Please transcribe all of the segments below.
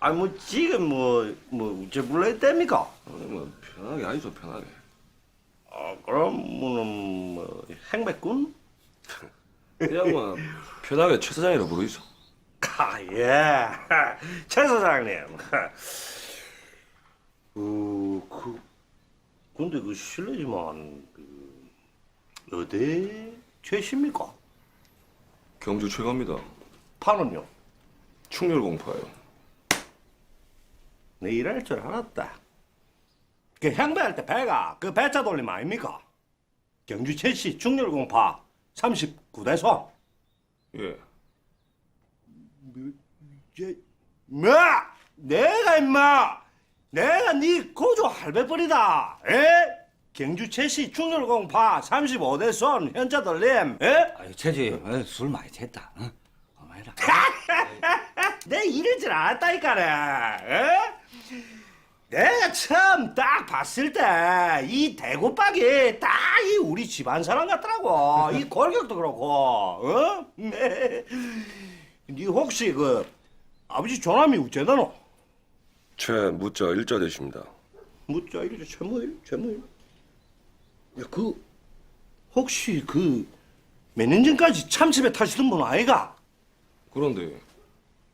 아니 뭐 지금 뭐 뭐 우째 불러야 됩니까? 뭐 편하게 하이소 편하게. 아 그러면은 뭐 행백군? 그냥 뭐 편하게 최 사장이라 부르이소. 아 예, 최 사장님. 그, 그 근데 그 실례지만 그 어디 최십니까? 경주 최고입니다. 판은요? 충렬공파요. 내 일할 줄 알았다. 그 향배할 때 배가 그 배차 돌림 아닙니까? 경주 최씨 중렬공파 39대선. 예. 제, 뭐? 내가 임마 내가 네 고조 할배벌이다. 에? 경주 최씨 중렬공파 35대선 현자 돌림. 에? 아유, 최지, 아유, 술 많이 챘다. 응? 어마이라. 내 이럴 줄 알았다니까네. 에? 내가 처음 딱 봤을 때 이 대구박이 딱 이 우리 집안 사람 같더라고. 이 골격도 그렇고. 어? 네. 네 혹시 그 아버지 조남이 우째다노? 최 무자 일자 되십니다. 묻자 이래 최무일 최무일. 야그 혹시 그 몇 년 전까지 참치배 타시던 분 아이가? 그런데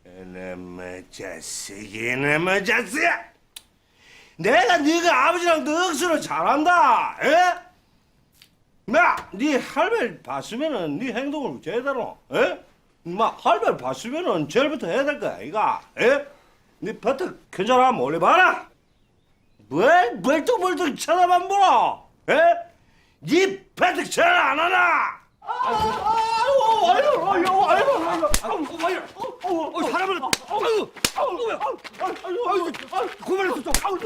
이놈의 자식, 이놈의 자식! 내가 네가 아버지랑 넉수를 잘한다, 에? 마, 네 할배를 봤으면은 네 행동을 제대로, 에? 마, 할배를 봤으면은 제일부터 해야 될 거야, 이가, 에? 네 버터 괜찮아 몰래 봐라. 뭘 멀뚱멀뚱 쳐다만 보라, 에? 아이고, 어, 사람을, 아유, 아유, 아유, 아유, 아유, 아유, 고만했어, 좀. 아유,